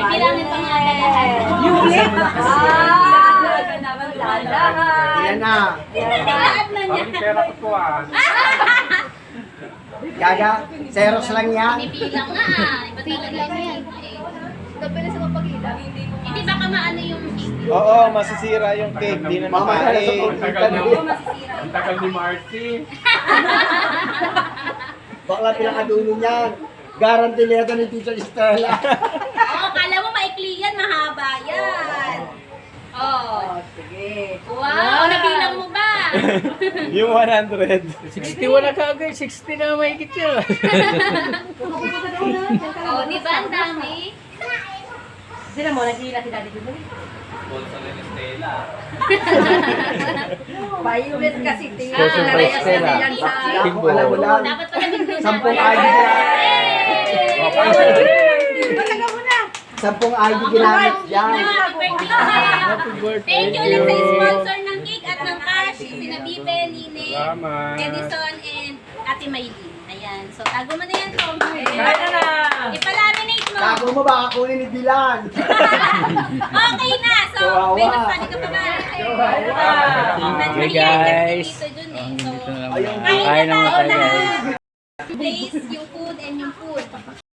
Bilangin pa nga na lahat. Ah! Yan na. Lahat na niya. Parang pera ko to ah. Gaga, zeros lang yan. Bibilang nga ah. Iba talaga yan. Na sa mapagila. Hindi baka maano yung Oo, masisira yung cake. Di na makain. Ang tagal ni, ang tagal ni Marcy. Bakla pinakadulo niyan. Letter ni Teacher Stella. Oo, kala mo maikli yan, mahaba yan. Oh. Sige. Wow, nabilang mo ba? Yung 100. 61 na kagad, 60 na may kitya. oh, di ba ang dami? Sila mo, naghihila si Daddy Julie. Violet kasi tingnan. Sponsor by Narayas kasi Stella. yan sa... Alam mo lang. Dapat pala bigyan Sampung natin. ID Hey! Talaga mo na. Sampung ID ginamit yan. Thank you ulit sa sponsor ng cake at ng cash, sina Bibe, Nine. Edison, and Ate Maylin. Ayan. So, tago mo na yan, Tom. Ipalaminate mo. Tago mo ba ako ni Bilan? Okay na. So, may mas pwede ka pa ba? Okay, guys. Eh. Ayun. Kain na tayo guys. Place yung food and yung food.